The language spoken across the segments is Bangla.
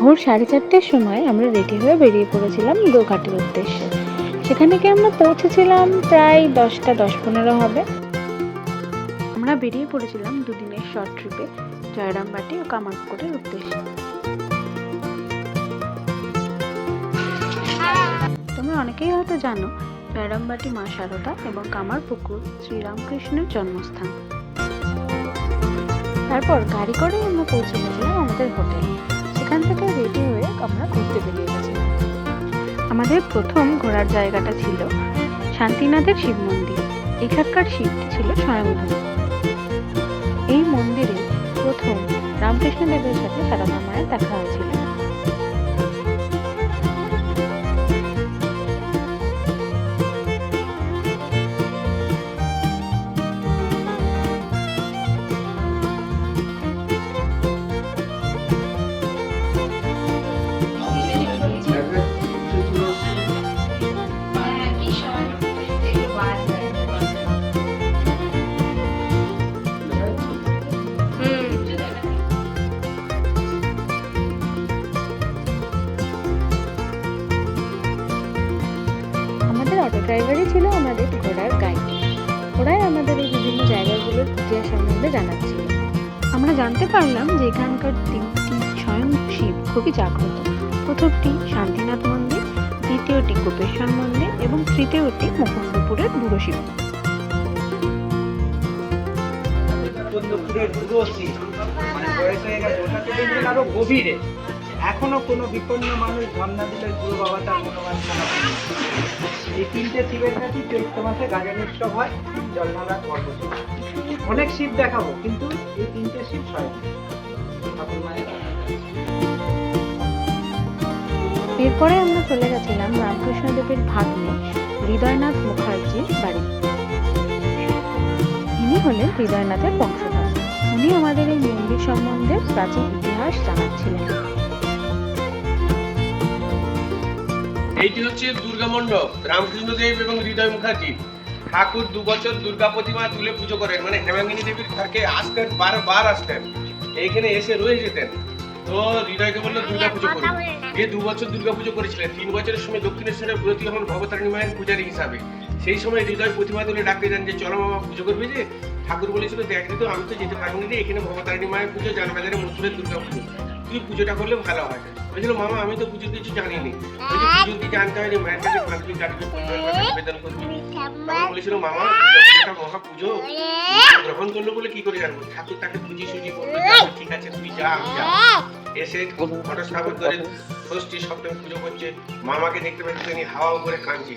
ভোর সাড়ে চারটের সময় আমরা রেডি হয়ে বেরিয়ে পড়েছিলাম গোঘাটের উদ্দেশ্যে। সেখানে গিয়ে আমরা পৌঁছেছিলাম প্রায় দশটা দশ পনেরো হবে। আমরা বেরিয়ে পড়েছিলাম দুদিনের শর্ট ট্রিপে জয়রামবাটি ও কামারপুকুরের উদ্দেশ্যে। তোমরা অনেকেই হয়তো জানো, জয়রামবাটি মা সারদা এবং কামারপুকুর শ্রীরামকৃষ্ণের জন্মস্থান। তারপর গাড়ি করে আমরা পৌঁছে গেছিলাম আমাদের হোটেলে। সেখান থেকে রেডি হয়ে আমরা ঘুরতে বেরিয়ে গেছিলাম আমাদের প্রথম ঘোরার জায়গাটা ছিল শান্তিনাথের শিব মন্দির। এখানকার শিবটি ছিল স্বয়ংভূ। এই মন্দিরে প্রথম রামকৃষ্ণ দেবের সাথে সারদা মায়ের দেখা হয়েছিল। জানাচ্ছিল আমরা জানতে পারলাম যে এখানকার তিনটি স্বয়ং শিব খুবই জাগ্রত। প্রথমটি শান্তিনাথ মন্দির, দ্বিতীয়টি গোপেশ্বর মন্দির এবং তৃতীয়টি মুকুন্দপুরের বুড়ো শিব মুকুন্দপুরের দূরস্থি মানে বয়স হয়ে গেছে, ওটা আরও গভীরে। এখনও কোনো বিপন্ন মানুষ ঝর্ণা দিলে গুরু বাবা তার মনোবাঞ্ছনা এই তিনটে শিবের কাছে চৈত্র মাসে গাজন উৎসব হয় জলমালা পর্ব অনেক শিব দেখাবো, কিন্তু এই তিনটে শিব স্বয়ং। ঠাকুর মায়ের এরপরে আমরা চলে গেছিলাম রামকৃষ্ণ দেবের ভাগ্নে, হৃদয়নাথ মুখার্জির বাড়ি। ইনি হলেন হৃদয়নাথের বংশধর। উনি আমাদের এই মন্দির সম্বন্ধে প্রাচীন ইতিহাস জানাচ্ছিলেন। এইটি হচ্ছে দুর্গা মণ্ডপ। রামকৃষ্ণদেব এবং হৃদয় মুখার্জি। ঠাকুর দু বছর দুর্গা প্রতিমা তুলে পুজো করেন। মানে হেমাঙ্গিনী দেবীর ঘরকে আসতেন, বারবার আসতেন। এইখানে এসে রয়ে যেতেন। তো হৃদয়কে বলল দুর্গা পুজো করুন। যে দু বছর দুর্গা পুজো করেছিলেন। তিন বছরের সময় দক্ষিণেশ্বরের ব্রতী হন ভবতারিণী মায়ের পূজারী হিসাবে। সেই সময় হৃদয় প্রতিমা তুলে ডাকতে যান যে, চলো মামা পুজো করবে যে? ঠাকুর বলেছিল দেখ তো আমি তো যেতে পারব না রে এখানে ভবতারিণী মায়ের পুজো জানবাজারে মথুরের দুর্গা পুজো। তুই পুজোটা করলে ভালো হয়। বলেছিল মামা আমি তো পুজো কিছু জানি নি বলছি পুজো কি জানতে হয় রে মায়ের কাছে পাঁচটি কাটবে পরিবার কাছে নিবেদন করবি। তখন বলেছিল মামা একটা মহা পুজো গ্রহণ করল বলে কি করে জানব? ঠাকুর তাকে পুজি সুজি করবে ঠিক আছে তুই যা আমি যা এসে ফটো স্থাপন করে ষষ্ঠী সপ্তমী পুজো করছে। মামাকে দেখতে পাচ্ছি হাওয়া উপরে কাঁদছে।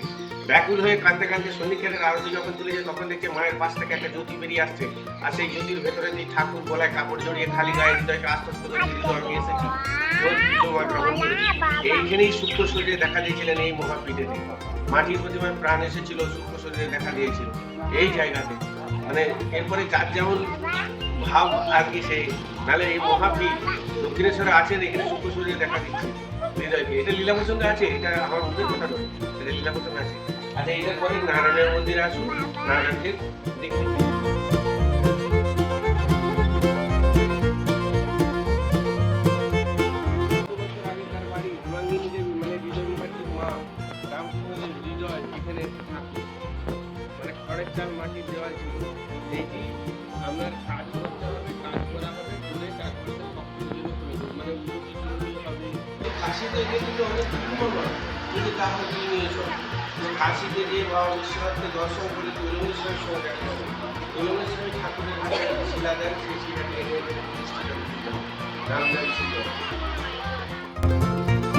ব্যাকুল হয়ে কাঁদতে কাঁদতে সন্ধিক্ষেতের আরতি যখন তুলেছে তখন দেখছে মায়ের পাশ থেকে একটা জ্যোতি বেরিয়ে আসছে। আর সেই জ্যোতির ভেতরে দিয়ে ঠাকুর গলায় কাপড় জড়িয়ে খালি গায়ে হৃদয়কে আস্তে করে আমি এসেছি এইখানেই সূক্ষ্ম শরীরে দেখা দিয়েছিলেন এই মহাপীঠে মাটির প্রতিমায় প্রাণ এসেছিল সূক্ষ্ম শরীরে দেখা দিয়েছিল এই জায়গাতে। মানে এরপরে যার যেমন ভাব আর কি সেই। নাহলে এই মহাপীঠ দক্ষিণেশ্বরে আছেন এখানে সূক্ষ্ম শরীরে দেখা দিচ্ছে। হৃদয়কে এটা লীলা প্রসঙ্গে আছে, এটা আমার মুখের কথা নয়। এটা লীলা প্রসঙ্গে আছে। আচ্ছা এটার পরে নারায়ণের মন্দিরে আসুন নারায়ণকে চাল মাটির দেওয়াল ছিল এইটি আপনার কাজ করতে হবে কাজ করা হবে কাশিতে বাবা বিশ্বনাথকে দর্শন ঠাকুরের শিলা দেন সেই শিলাটি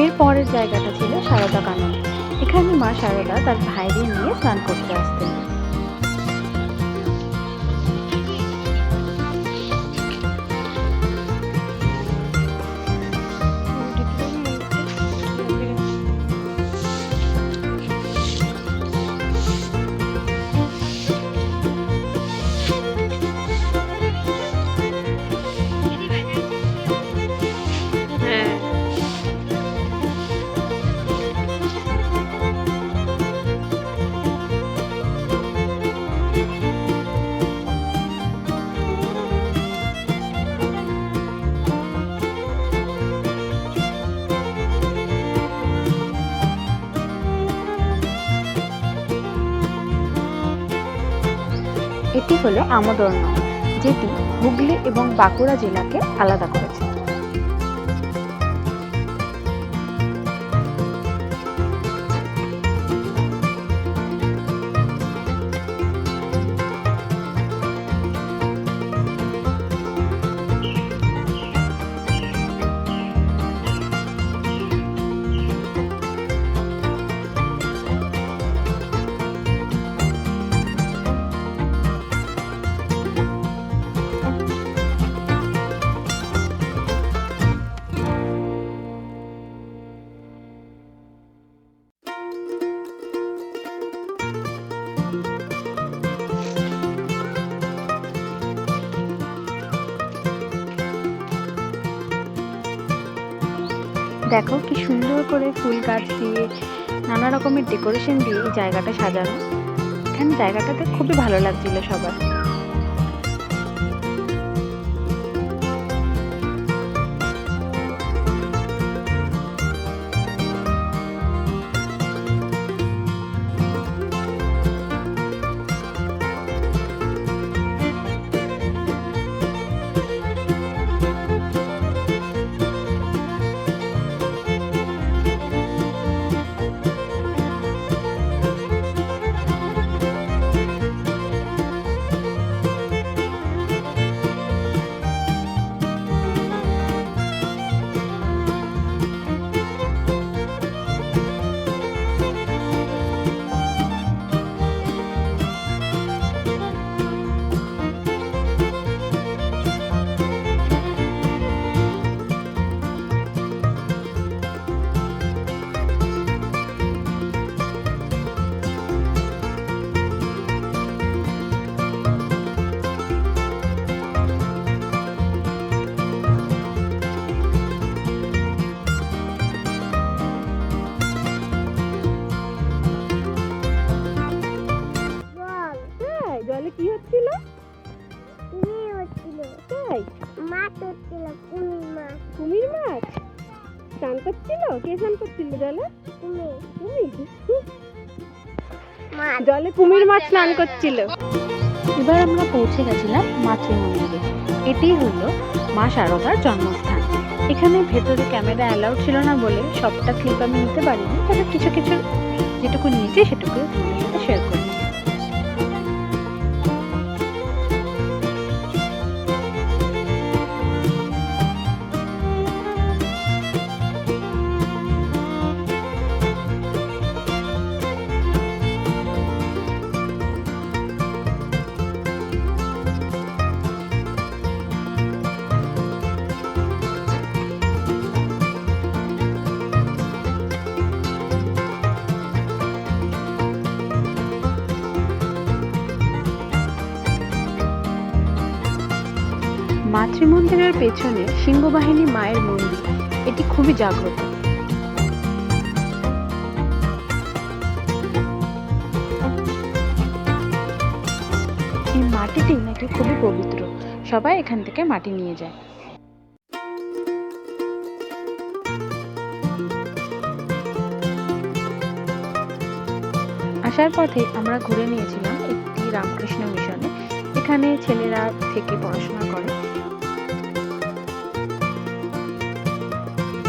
এর পরের জায়গাটা ছিল সারদা কানন। এখানে মা সারদা তার ভাইদের নিয়ে স্নান করতে আসতেন। এটি হলো আমোদর নদ যেটি হুগলি এবং বাঁকুড়া জেলাকে আলাদা করেছে। দেখো কি সুন্দর করে ফুল গাছ দিয়ে, নানা রকমের ডেকোরেশন দিয়ে জায়গাটা সাজানো। এখানে জায়গাটাতে খুবই ভালো লাগছিল সবার। তাই কি হচ্ছিল? তাই? মাছ হচ্ছিল কুমির মাছ। কুমির মাছ? স্নান করছিল? কে স্নান করছিল জলে? কুমির। জলে কুমির মাছ স্নান করছিল। এবার আমরা পৌঁছে গেছিলাম মাতৃ মন্দিরে এটি হলো মা শারদার জন্মস্থান। এখানে ভেতরে ক্যামেরা অ্যালাউড ছিল না বলে সবটা ক্লিপ আমি নিতে পারিনি তবে কিছু কিছু যেটুকু নিয়েছি সেটুকু মাতৃমন্দিরের পেছনে সিংহবাহিনী মায়ের মন্দির। এটি খুবই জাগ্রত। এই মাটিটি নাকি খুবই পবিত্র। সবাই এখান থেকে মাটি নিয়ে যায়। আসার পথে আমরা ঘুরে নিয়েছিলাম একটি রামকৃষ্ণ মিশনে। এখানে ছেলেরা থেকে পড়াশোনা করে।